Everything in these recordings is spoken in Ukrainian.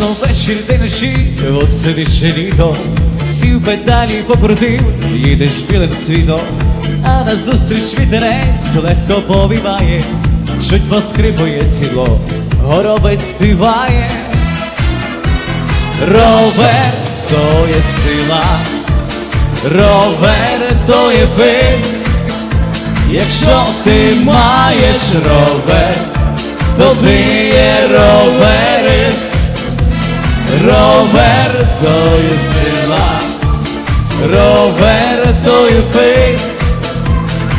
Рано вечір день ночі, восени ще літо, сів педалі покрутив, їдеш білим світом, а назустріч вітерець легко повіває, чуть поскрипує сідло, горобець співає. Ровер то є сила, ровер то є пис. Якщо ти маєш ровер, то ти є. Ровер то є сила, ровер то є пис.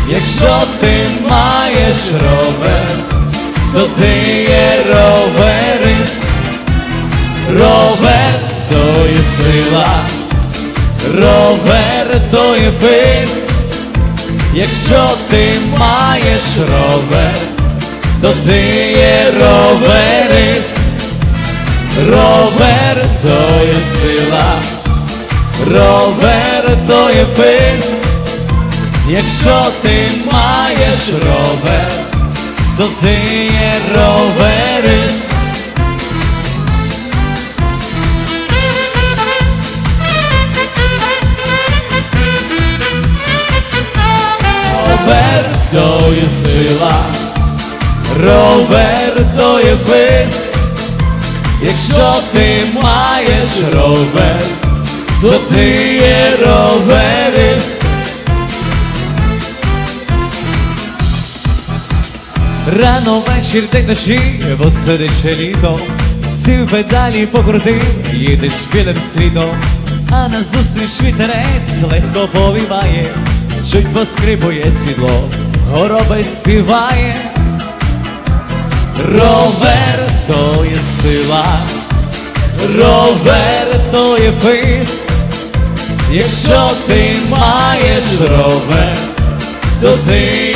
Якщо ти маєш ровер, то ти є роверист. Ровер то є сила, ровер то є пис. Якщо ти маєш ровер, то ти є роверист. Сила, ровер то є пис. Якщо ти маєш ровер, то ти є роверист. Ровер то є сила, ровер то є пис. Якщо ти маєш ровер, то ти є роверист. Рано вечір день ночі, восени літо, сів педалі покрутив, їдеш білим світом, а назустріч вітерець легко повіває, чуть поскрипує сідло, горобець співає. Ровер сила, ровер то є пис. Якщо ти маєш ровер, то ти.